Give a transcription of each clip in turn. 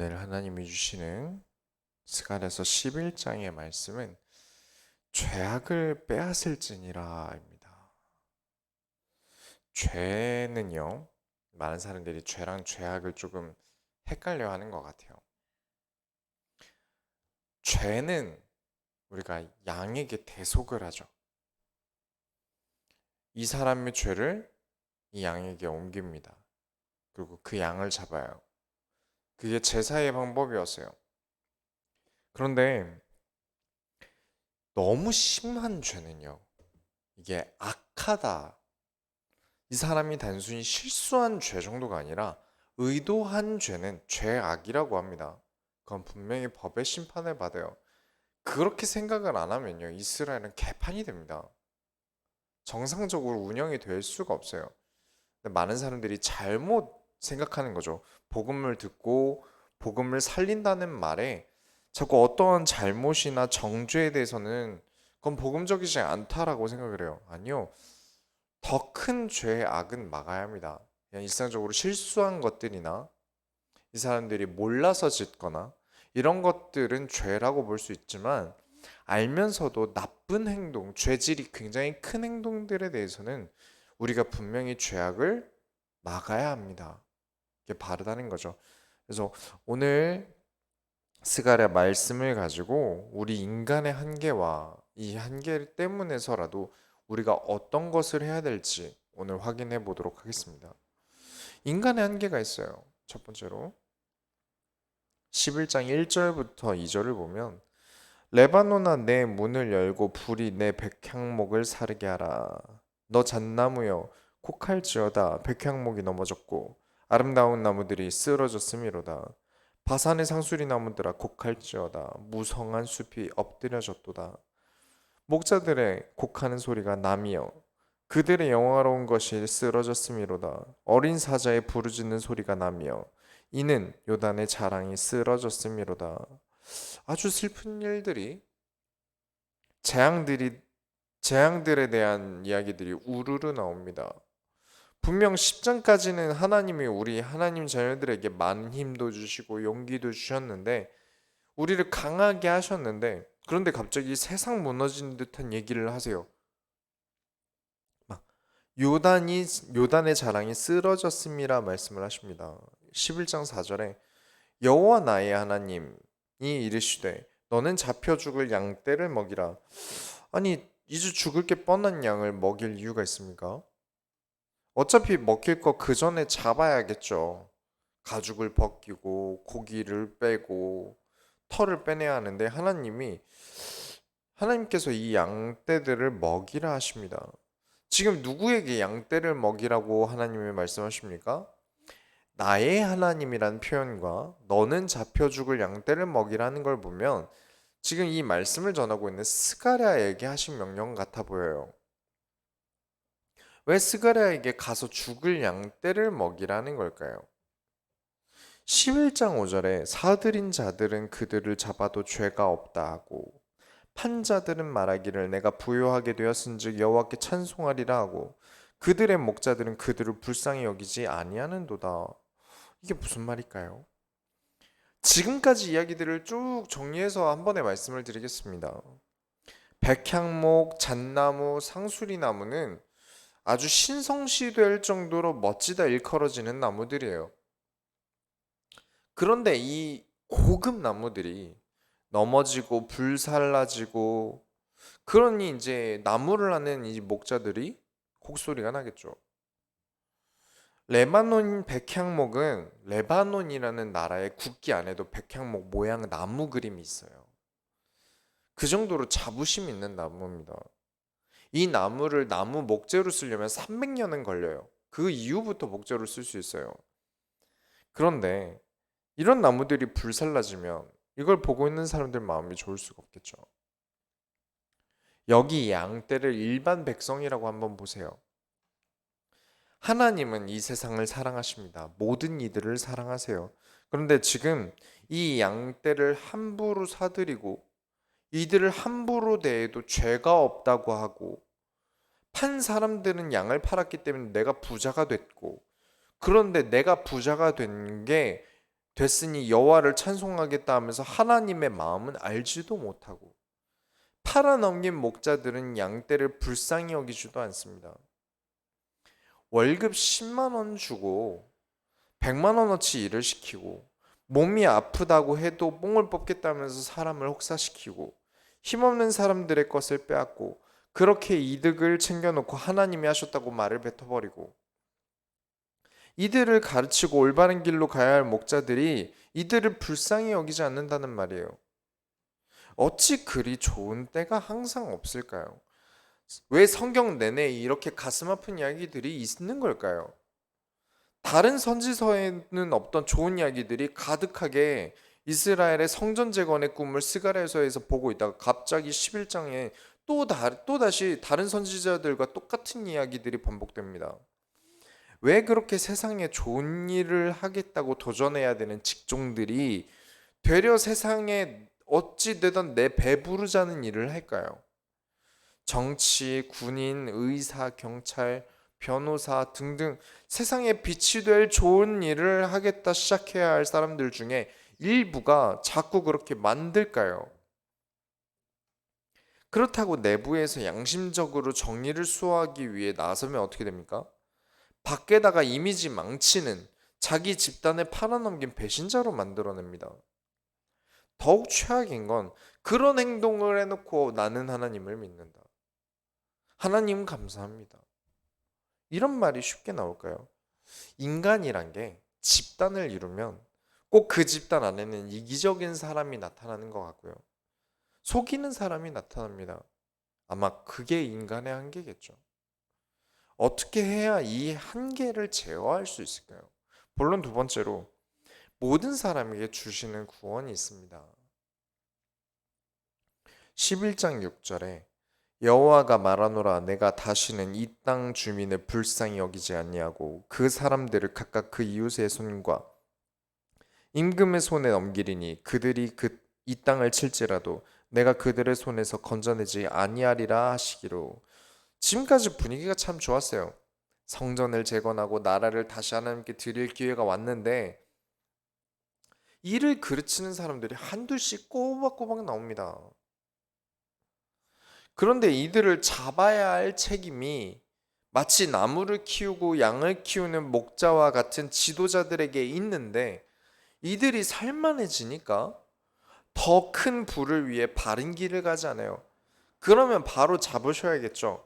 오늘 하나님이 주시는 스가랴서 11장의 말씀은 죄악을 빼앗을지니라입니다. 죄는요. 많은 사람들이 죄랑 죄악을 조금 헷갈려 하는 것 같아요. 죄는 우리가 양에게 대속을 하죠. 이 사람의 죄를 이 양에게 옮깁니다. 그리고 그 양을 잡아요. 그게 제사의 방법이었어요. 그런데 너무 심한 죄는요. 이게 악하다. 이 사람이 단순히 실수한 죄 정도가 아니라 의도한 죄는 죄악이라고 합니다. 그건 분명히 법의 심판을 받아요. 그렇게 생각을 안 하면요. 이스라엘은 개판이 됩니다. 정상적으로 운영이 될 수가 없어요. 많은 사람들이 잘못 생각하는 거죠. 복음을 듣고 복음을 살린다는 말에 자꾸 어떠한 잘못이나 정죄에 대해서는 그건 복음적이지 않다라고 생각을 해요. 아니요. 더 큰 죄의 악은 막아야 합니다. 그냥 일상적으로 실수한 것들이나 이 사람들이 몰라서 짓거나 이런 것들은 죄라고 볼 수 있지만 알면서도 나쁜 행동, 죄질이 굉장히 큰 행동들에 대해서는 우리가 분명히 죄악을 막아야 합니다. 바르다는 거죠. 그래서 오늘 스가랴 말씀을 가지고 우리 인간의 한계와 이 한계 때문에서라도 우리가 어떤 것을 해야 될지 오늘 확인해 보도록 하겠습니다. 인간의 한계가 있어요. 첫 번째로 11장 1절부터 2절을 보면 레바노나 내 문을 열고 불이 내 백향목을 사르게 하라. 너 잣나무여 곡할지어다 백향목이 넘어졌고 아름다운 나무들이 쓰러졌음이로다. 바산의 상수리 나무들아 곡할지어다 무성한 숲이 엎드려졌도다. 목자들의 곡하는 소리가 남이여 그들의 영화로운 것이 쓰러졌음이로다. 어린 사자의 부르짖는 소리가 남이여 이는 요단의 자랑이 쓰러졌음이로다. 아주 슬픈 일들이 재앙들이 재앙들에 대한 이야기들이 우르르 나옵니다. 분명 10장까지는 하나님이 우리 하나님 자녀들에게 많은 힘도 주시고 용기도 주셨는데 우리를 강하게 하셨는데 그런데 갑자기 세상 무너진 듯한 얘기를 하세요. 막 요단이 요단의 자랑이 쓰러졌음이라 말씀을 하십니다. 11장 4절에 여호와 나의 하나님이 이르시되 너는 잡혀 죽을 양 떼를 먹이라. 아니 이제 죽을 게 뻔한 양을 먹일 이유가 있습니까? 어차피 먹힐 거 그 전에 잡아야겠죠. 가죽을 벗기고 고기를 빼고 털을 빼내야 하는데 하나님이 하나님께서 이 양떼들을 먹이라 하십니다. 지금 누구에게 양떼를 먹이라고 하나님이 말씀하십니까? 나의 하나님이란 표현과 너는 잡혀 죽을 양떼를 먹이라는 걸 보면 지금 이 말씀을 전하고 있는 스가랴에게 하신 명령 같아 보여요. 왜 스가랴에게 가서 죽을 양떼를 먹이라는 걸까요? 11장 5절에 사들인 자들은 그들을 잡아도 죄가 없다 하고 판자들은 말하기를 내가 부요하게 되었은즉 여호와께 찬송하리라 하고 그들의 목자들은 그들을 불쌍히 여기지 아니하는도다. 이게 무슨 말일까요? 지금까지 이야기들을 쭉 정리해서 한 번에 말씀을 드리겠습니다. 백향목, 잣나무, 상수리나무는 아주 신성시 될 정도로 멋지다 일컬어지는 나무들이에요. 그런데 이 고급 나무들이 넘어지고 불살라지고 그러니 이제 나무를 하는 이 목자들이 곡소리가 나겠죠. 레바논 백향목은 레바논이라는 나라의 국기 안에도 백향목 모양 나무 그림이 있어요. 그 정도로 자부심 있는 나무입니다. 이 나무를 나무 목재로 쓰려면 300년은 걸려요. 그 이후부터 목재로 쓸 수 있어요. 그런데 이런 나무들이 불살라지면 이걸 보고 있는 사람들 마음이 좋을 수가 없겠죠. 여기 양떼를 일반 백성이라고 한번 보세요. 하나님은 이 세상을 사랑하십니다. 모든 이들을 사랑하세요. 그런데 지금 이 양떼를 함부로 사들이고 이들을 함부로 대해도 죄가 없다고 하고 판 사람들은 양을 팔았기 때문에 내가 부자가 됐고 그런데 내가 부자가 된 게 됐으니 여호와를 찬송하겠다 하면서 하나님의 마음은 알지도 못하고 팔아넘긴 목자들은 양떼를 불쌍히 여기지도 않습니다. 월급 10만 원 주고 100만 원어치 일을 시키고 몸이 아프다고 해도 뽕을 뽑겠다면서 사람을 혹사시키고 힘없는 사람들의 것을 빼앗고 그렇게 이득을 챙겨놓고 하나님이 하셨다고 말을 뱉어버리고 이들을 가르치고 올바른 길로 가야 할 목자들이 이들을 불쌍히 여기지 않는다는 말이에요. 어찌 그리 좋은 때가 항상 없을까요? 왜 성경 내내 이렇게 가슴 아픈 이야기들이 있는 걸까요? 다른 선지서에는 없던 좋은 이야기들이 가득하게 이스라엘의 성전 재건의 꿈을 스가랴서에서 보고 있다가 갑자기 11장에 또, 다, 또 다시 다른 선지자들과 똑같은 이야기들이 반복됩니다. 왜 그렇게 세상에 좋은 일을 하겠다고 도전해야 되는 직종들이 되려 세상에 어찌 되던 내 배부르자는 일을 할까요? 정치, 군인, 의사, 경찰, 변호사 등등 세상에 빛이 될 좋은 일을 하겠다 시작해야 할 사람들 중에 일부가 자꾸 그렇게 만들까요? 그렇다고 내부에서 양심적으로 정리를 수호하기 위해 나서면 어떻게 됩니까? 밖에다가 이미지 망치는 자기 집단을 팔아넘긴 배신자로 만들어냅니다. 더욱 최악인 건 그런 행동을 해놓고 나는 하나님을 믿는다. 하나님 감사합니다. 이런 말이 쉽게 나올까요? 인간이란 게 집단을 이루면 꼭 그 집단 안에는 이기적인 사람이 나타나는 것 같고요. 속이는 사람이 나타납니다. 아마 그게 인간의 한계겠죠. 어떻게 해야 이 한계를 제어할 수 있을까요? 본론 두 번째로 모든 사람에게 주시는 구원이 있습니다. 11장 6절에 여호와가 말하노라 내가 다시는 이 땅 주민을 불쌍히 여기지 아니하고 그 사람들을 각각 그 이웃의 손과 임금의 손에 넘기리니 그들이 그 이 땅을 칠지라도 내가 그들의 손에서 건져내지 아니하리라 하시기로 지금까지 분위기가 참 좋았어요. 성전을 재건하고 나라를 다시 하나님께 드릴 기회가 왔는데 이를 그르치는 사람들이 한둘씩 꼬박꼬박 나옵니다. 그런데 이들을 잡아야 할 책임이 마치 나무를 키우고 양을 키우는 목자와 같은 지도자들에게 있는데 이들이 살만해지니까 더 큰 부를 위해 바른 길을 가잖아요. 그러면 바로 잡으셔야겠죠.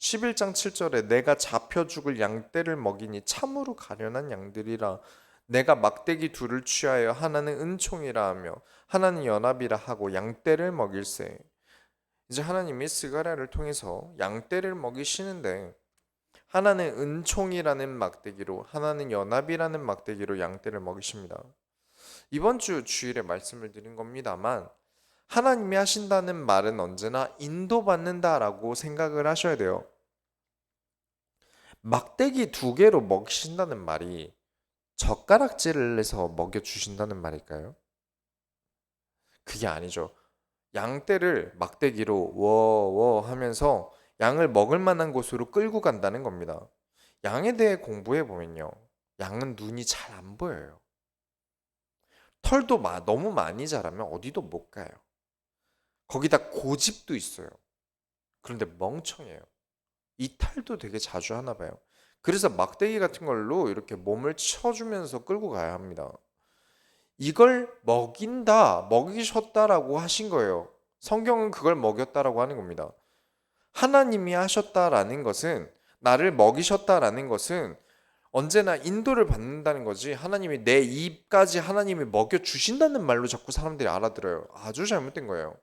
11장 7절에 내가 잡혀 죽을 양떼를 먹이니 참으로 가련한 양들이라 내가 막대기 둘을 취하여 하나는 은총이라 하며 하나는 연합이라 하고 양떼를 먹일세. 이제 하나님이 스가랴를 통해서 양떼를 먹이시는데 하나는 은총이라는 막대기로 하나는 연합이라는 막대기로 양떼를 먹이십니다. 이번 주 주일에 말씀을 드린 겁니다만 하나님이 하신다는 말은 언제나 인도받는다라고 생각을 하셔야 돼요. 막대기 두 개로 먹이신다는 말이 젓가락질을 해서 먹여 주신다는 말일까요? 그게 아니죠. 양떼를 막대기로 워워 하면서 양을 먹을 만한 곳으로 끌고 간다는 겁니다. 양에 대해 공부해 보면요. 양은 눈이 잘 안 보여요. 털도 너무 많이 자라면 어디도 못 가요. 거기다 고집도 있어요. 그런데 멍청해요. 이탈도 되게 자주 하나 봐요. 그래서 막대기 같은 걸로 이렇게 몸을 쳐주면서 끌고 가야 합니다. 이걸 먹인다, 먹이셨다라고 하신 거예요. 성경은 그걸 먹였다라고 하는 겁니다. 하나님이 하셨다라는 것은 나를 먹이셨다라는 것은 언제나 인도를 받는다는 거지 하나님이 내 입까지 하나님이 먹여 주신다는 말로 자꾸 사람들이 알아들어요. 아주 잘못된 거예요.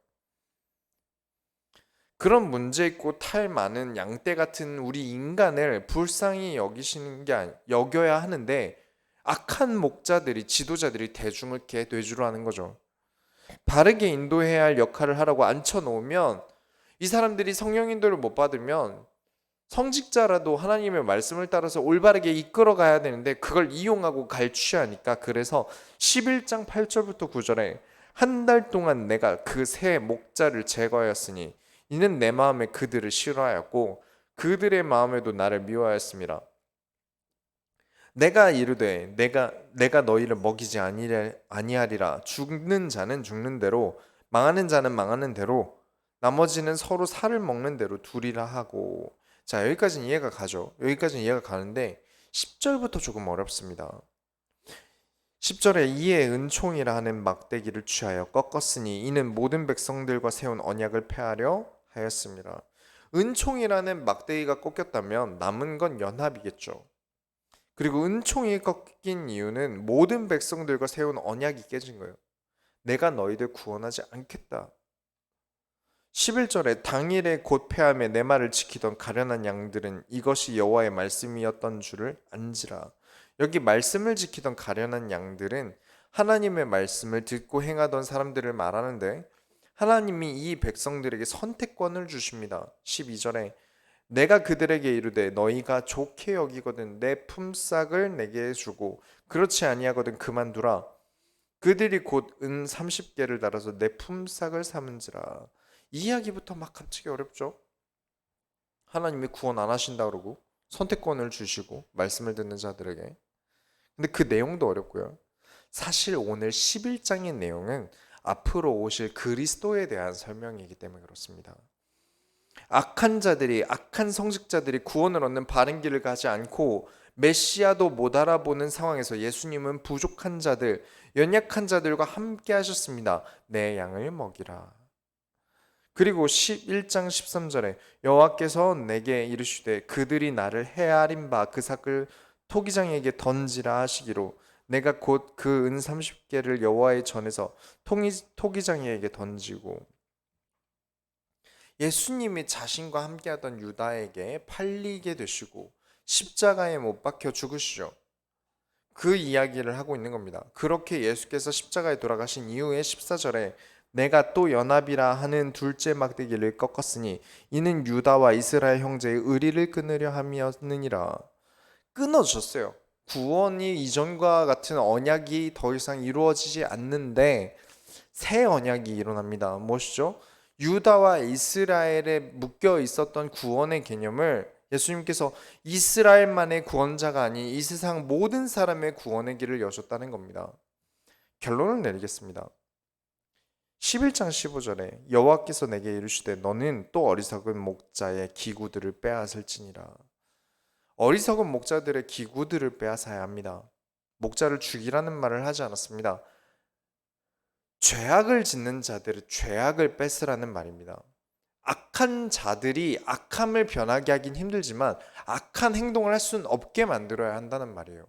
그런 문제 있고 탈 많은 양떼 같은 우리 인간을 불쌍히 여기시는 게 아니, 여겨야 하는데 악한 목자들이 지도자들이 대중을 뇌주로 하는 거죠. 바르게 인도해야 할 역할을 하라고 앉혀 놓으면 이 사람들이 성령 인도를 못 받으면 성직자라도 하나님의 말씀을 따라서 올바르게 이끌어 가야 되는데 그걸 이용하고 갈취하니까 그래서 11장 8절부터 9절에 한 달 동안 내가 그 새 목자를 제거하였으니 이는 내 마음에 그들을 싫어하였고 그들의 마음에도 나를 미워하였습니다. 내가 이르되 내가 내가 너희를 먹이지 아니하리라 죽는 자는 죽는 대로 망하는 자는 망하는 대로 나머지는 서로 살을 먹는 대로 두리라 하고 자 여기까지는 이해가 가죠 여기까지는 이해가 가는데 10절부터 조금 어렵습니다 10절에 이에 은총이라 하는 막대기를 취하여 꺾었으니 이는 모든 백성들과 세운 언약을 폐하려 하였습니다 은총이라는 막대기가 꺾였다면 남은 건 연합이겠죠 그리고 은총이 꺾인 이유는 모든 백성들과 세운 언약이 깨진 거예요. 내가 너희들 구원하지 않겠다. 11절에 당일에 곧 패함에 내 말을 지키던 가련한 양들은 이것이 여호와의 말씀이었던 줄을 안지라. 여기 말씀을 지키던 가련한 양들은 하나님의 말씀을 듣고 행하던 사람들을 말하는데 하나님이 이 백성들에게 선택권을 주십니다. 12절에 내가 그들에게 이르되 너희가 좋게 여기거든 내 품삯을 내게 주고 그렇지 아니하거든 그만두라 그들이 곧 은 30개를 달아서 내 품삯을 삼은지라 이 이야기부터 막 갑자기 어렵죠 하나님이 구원 안 하신다 그러고 선택권을 주시고 말씀을 듣는 자들에게 근데 그 내용도 어렵고요 사실 오늘 11장의 내용은 앞으로 오실 그리스도에 대한 설명이기 때문에 그렇습니다 악한 자들이 악한 성직자들이 구원을 얻는 바른 길을 가지 않고 메시아도 못 알아보는 상황에서 예수님은 부족한 자들, 연약한 자들과 함께 하셨습니다. 내 양을 먹이라. 그리고 11장 13절에 여호와께서 내게 이르시되 그들이 나를 헤아린 바 그 삭을 토기장에게 던지라 하시기로 내가 곧 그 은 30개를 여호와의 전에서 토기장에게 던지고 예수님이 자신과 함께하던 유다에게 팔리게 되시고 십자가에 못 박혀 죽으시죠. 그 이야기를 하고 있는 겁니다. 그렇게 예수께서 십자가에 돌아가신 이후에 14절에 내가 또 연합이라 하는 둘째 막대기를 꺾었으니 이는 유다와 이스라엘 형제의 의리를 끊으려 함이었느니라. 끊어졌어요. 구원이 이전과 같은 언약이 더 이상 이루어지지 않는데 새 언약이 일어납니다. 무엇이죠? 유다와 이스라엘에 묶여 있었던 구원의 개념을 예수님께서 이스라엘만의 구원자가 아닌 이 세상 모든 사람의 구원의 길을 여셨다는 겁니다. 결론을 내리겠습니다. 11장 15절에 여호와께서 내게 이르시되 너는 또 어리석은 목자의 기구들을 빼앗을지니라. 어리석은 목자들의 기구들을 빼앗아야 합니다. 목자를 죽이라는 말을 하지 않았습니다. 죄악을 짓는 자들의 죄악을 뺏으라는 말입니다. 악한 자들이 악함을 변하게 하긴 힘들지만 악한 행동을 할 수는 없게 만들어야 한다는 말이에요.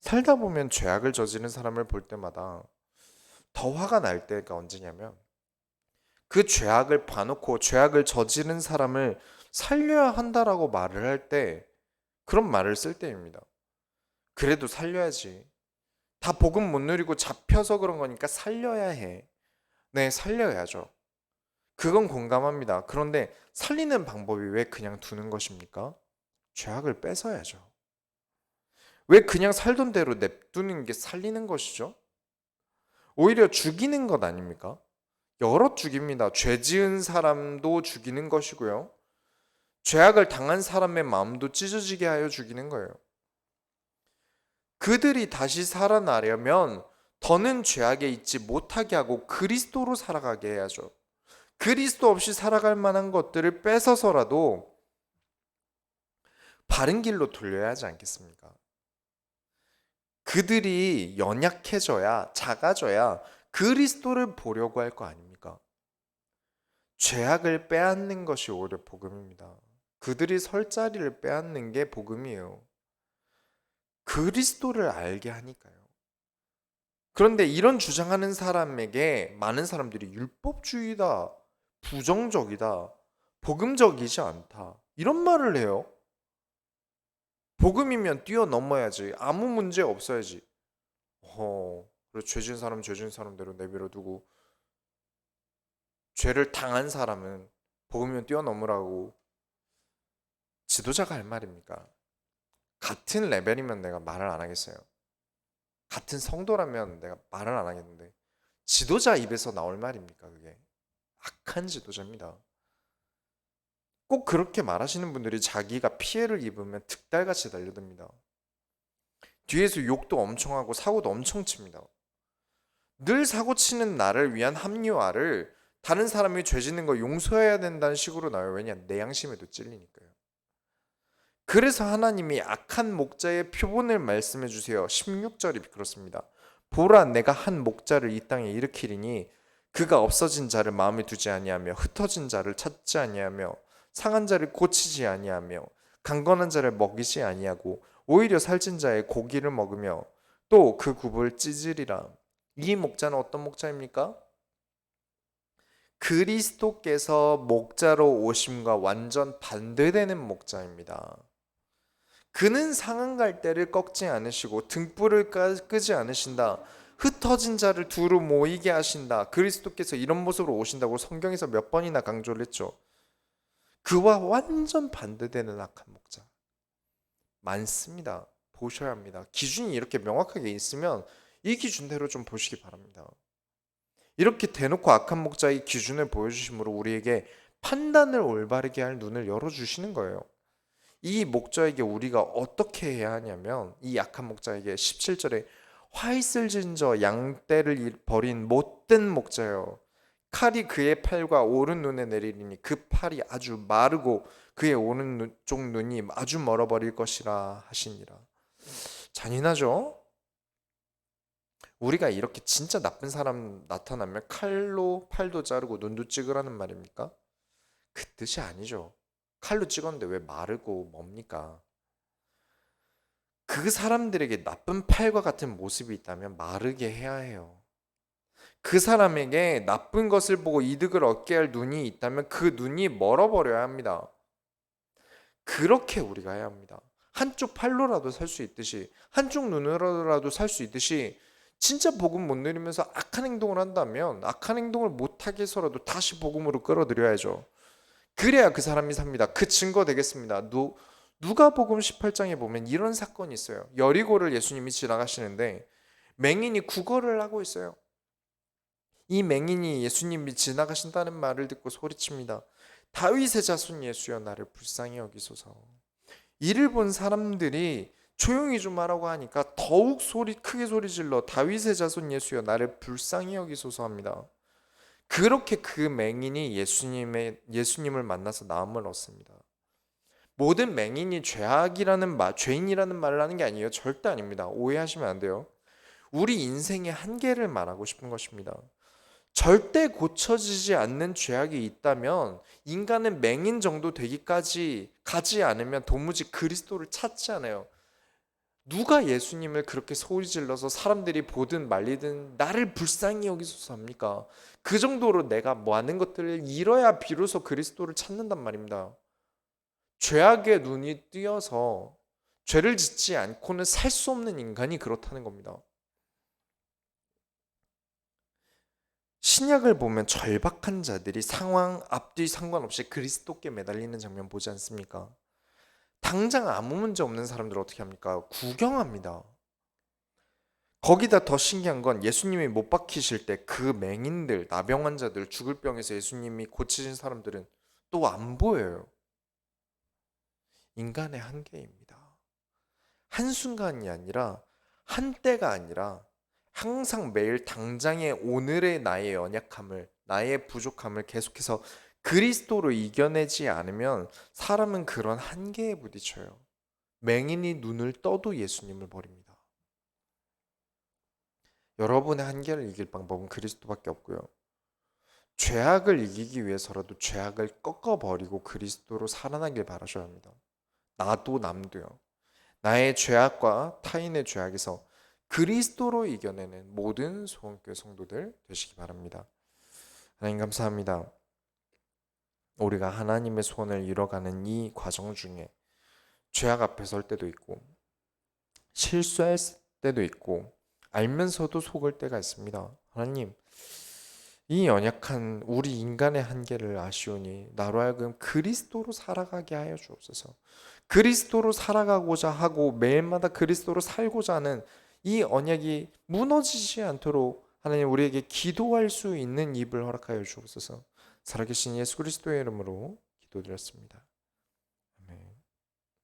살다 보면 죄악을 저지른 사람을 볼 때마다 더 화가 날 때가 언제냐면 그 죄악을 봐놓고 죄악을 저지른 사람을 살려야 한다라고 말을 할 때 그런 말을 쓸 때입니다. 그래도 살려야지. 다 복음 못 누리고 잡혀서 그런 거니까 살려야 해. 네, 살려야죠. 그건 공감합니다. 그런데 살리는 방법이 왜 그냥 두는 것입니까? 죄악을 뺏어야죠. 왜 그냥 살던 대로 냅두는 게 살리는 것이죠? 오히려 죽이는 것 아닙니까? 여러 죽입니다. 죄 지은 사람도 죽이는 것이고요. 죄악을 당한 사람의 마음도 찢어지게 하여 죽이는 거예요. 그들이 다시 살아나려면 더는 죄악에 있지 못하게 하고 그리스도로 살아가게 해야죠. 그리스도 없이 살아갈 만한 것들을 뺏어서라도 바른 길로 돌려야 하지 않겠습니까? 그들이 연약해져야 작아져야 그리스도를 보려고 할 거 아닙니까? 죄악을 빼앗는 것이 오히려 복음입니다. 그들이 설 자리를 빼앗는 게 복음이에요. 그리스도를 알게 하니까요. 그런데 이런 주장하는 사람에게 많은 사람들이 율법주의다, 부정적이다, 복음적이지 않다. 이런 말을 해요. 복음이면 뛰어넘어야지. 아무 문제 없어야지. 어, 그래 죄진 사람 죄진 사람대로 내버려 두고 죄를 당한 사람은 복음이면 뛰어넘으라고 지도자가 할 말입니까? 같은 레벨이면 내가 말을 안 하겠어요. 같은 성도라면 내가 말을 안 하겠는데 지도자 입에서 나올 말입니까 그게 악한 지도자입니다. 꼭 그렇게 말하시는 분들이 자기가 피해를 입으면 득달같이 달려듭니다. 뒤에서 욕도 엄청 하고 사고도 엄청 칩니다. 늘 사고 치는 나를 위한 합리화를 다른 사람이 죄 짓는 거 용서해야 된다는 식으로 나와요. 왜냐? 내 양심에도 찔리니까요. 그래서 하나님이 악한 목자의 표본을 말씀해 주세요. 16절이 그렇습니다. 보라 내가 한 목자를 이 땅에 일으키리니 그가 없어진 자를 마음에 두지 아니하며 흩어진 자를 찾지 아니하며 상한 자를 고치지 아니하며 강건한 자를 먹이지 아니하고 오히려 살찐 자의 고기를 먹으며 또 그 굽을 찢으리라. 이 목자는 어떤 목자입니까? 그리스도께서 목자로 오심과 완전 반대되는 목자입니다. 그는 상한 갈대를 꺾지 않으시고 등불을 까- 끄지 않으신다. 흩어진 자를 두루 모이게 하신다. 그리스도께서 이런 모습으로 오신다고 성경에서 몇 번이나 강조를 했죠. 그와 완전 반대되는 악한 목자 많습니다. 보셔야 합니다. 기준이 이렇게 명확하게 있으면 이 기준대로 좀 보시기 바랍니다. 이렇게 대놓고 악한 목자의 기준을 보여주심으로 우리에게 판단을 올바르게 할 눈을 열어주시는 거예요. 이 목자에게 우리가 어떻게 해야 하냐면 이 약한 목자에게 17절에 화이슬 진 저 양떼를 버린 못된 목자요 칼이 그의 팔과 오른 눈에 내리리니 그 팔이 아주 마르고 그의 오른쪽 눈이 아주 멀어버릴 것이라 하시니라 잔인하죠? 우리가 이렇게 진짜 나쁜 사람 나타나면 칼로 팔도 자르고 눈도 찍으라는 말입니까? 그 뜻이 아니죠. 칼로 찍었는데 왜 마르고 뭡니까? 그 사람들에게 나쁜 팔과 같은 모습이 있다면 마르게 해야 해요. 그 사람에게 나쁜 것을 보고 이득을 얻게 할 눈이 있다면 그 눈이 멀어버려야 합니다. 그렇게 우리가 해야 합니다. 한쪽 팔로라도 살 수 있듯이, 한쪽 눈으로라도 살 수 있듯이, 진짜 복음 못 누리면서 악한 행동을 한다면 악한 행동을 못하게 해서라도 다시 복음으로 끌어들여야죠. 그래야 그 사람이 삽니다. 그 증거 되겠습니다. 누, 누가 복음 18장에 보면 이런 사건이 있어요. 여리고를 예수님이 지나가시는데 맹인이 구걸을 하고 있어요. 이 맹인이 예수님이 지나가신다는 말을 듣고 소리칩니다. 다윗의 자손 예수여 나를 불쌍히 여기소서. 이를 본 사람들이 조용히 좀 하라고 하니까 더욱 소리 크게 소리 질러 다윗의 자손 예수여 나를 불쌍히 여기소서 합니다. 그렇게 그 맹인이 예수님의 예수님을 만나서 나음을 얻습니다. 모든 맹인이 죄악이라는 말, 죄인이라는 말을 하는 게 아니에요. 절대 아닙니다. 오해하시면 안 돼요. 우리 인생의 한계를 말하고 싶은 것입니다. 절대 고쳐지지 않는 죄악이 있다면 인간은 맹인 정도 되기까지 가지 않으면 도무지 그리스도를 찾지 않아요. 누가 예수님을 그렇게 소리 질러서 사람들이 보든 말리든 나를 불쌍히 여기소서 합니까? 그 정도로 내가 많은 것들을 잃어야 비로소 그리스도를 찾는단 말입니다. 죄악의 눈이 띄어서 죄를 짓지 않고는 살 수 없는 인간이 그렇다는 겁니다. 신약을 보면 절박한 자들이 상황 앞뒤 상관없이 그리스도께 매달리는 장면 보지 않습니까? 당장 아무 문제 없는 사람들 어떻게 합니까? 구경합니다. 거기다 더 신기한 건 예수님이 못 박히실 때 그 맹인들, 나병 환자들, 죽을 병에서 예수님이 고치신 사람들은 또 안 보여요. 인간의 한계입니다. 한순간이 아니라 한때가 아니라 항상 매일 당장의 오늘의 나의 연약함을 나의 부족함을 계속해서 그리스도로 이겨내지 않으면 사람은 그런 한계에 부딪혀요. 맹인이 눈을 떠도 예수님을 버립니다. 여러분의 한계를 이길 방법은 그리스도밖에 없고요. 죄악을 이기기 위해서라도 죄악을 꺾어버리고 그리스도로 살아나길 바라셔야 합니다. 나도 남도요. 나의 죄악과 타인의 죄악에서 그리스도로 이겨내는 모든 소원교회 성도들 되시기 바랍니다. 하나님 감사합니다. 우리가 하나님의 소원을 이뤄가는 이 과정 중에 죄악 앞에 설 때도 있고 실수할 때도 있고 알면서도 속을 때가 있습니다. 하나님, 이 연약한 우리 인간의 한계를 아시오니 나로 하여금 그리스도로 살아가게 하여 주옵소서. 그리스도로 살아가고자 하고 매일마다 그리스도로 살고자 하는 이 언약이 무너지지 않도록 하나님 우리에게 기도할 수 있는 입을 허락하여 주옵소서. 살아계신 예수 그리스도의 이름으로 기도드렸습니다.